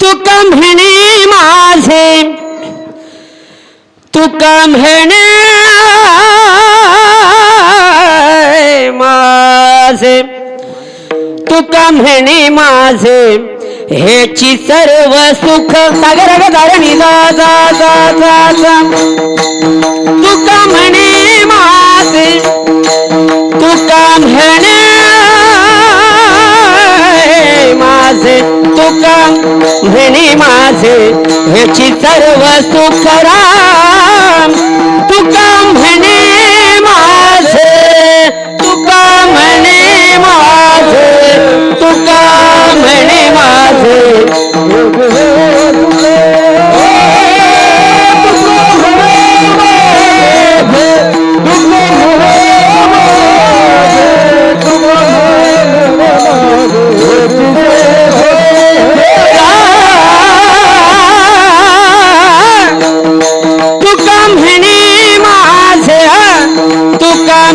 तुका म्हणे माझे तुका म्हणे माझे तुका म्हणे माझे ह्याची सर्व सुख सागर धारणी जा जा जा जा जा. तुका म्हणे माझे तुका म्हणे माझे. तुका धनी माझे ह्याची सर्व सुखराम. तुका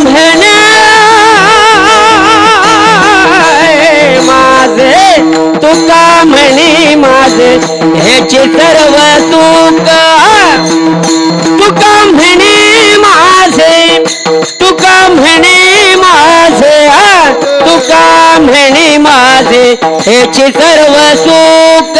म्हणे माझे तुका म्हणे माझे? ह्याचे सर्व सुख तुका म्हणे माझे? तुका म्हणे माझे? तुका म्हणे माझे? ह्याचे सर्व सुख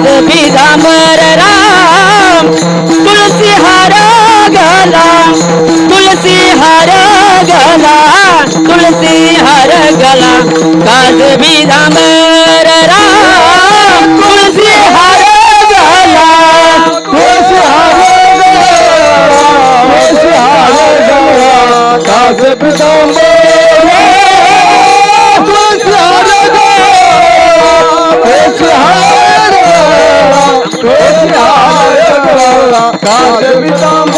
काज बिजांबर राम तुळसी हार गला तुळसी हार गला तुळसी हार गला। काज बिजांबर राम तुळसी हार गला आवडे धान.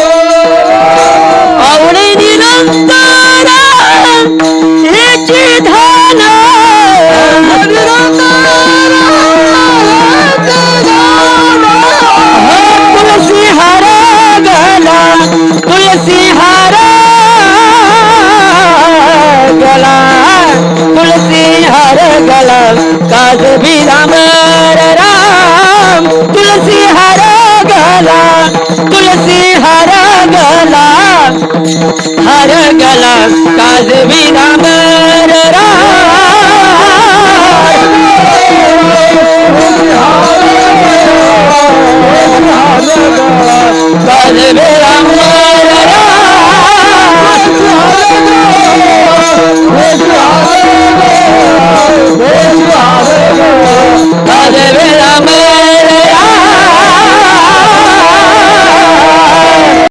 तुळसी गला तुळसी गला तुळसी हार गला काज हर गला काज बिरामर राम। रा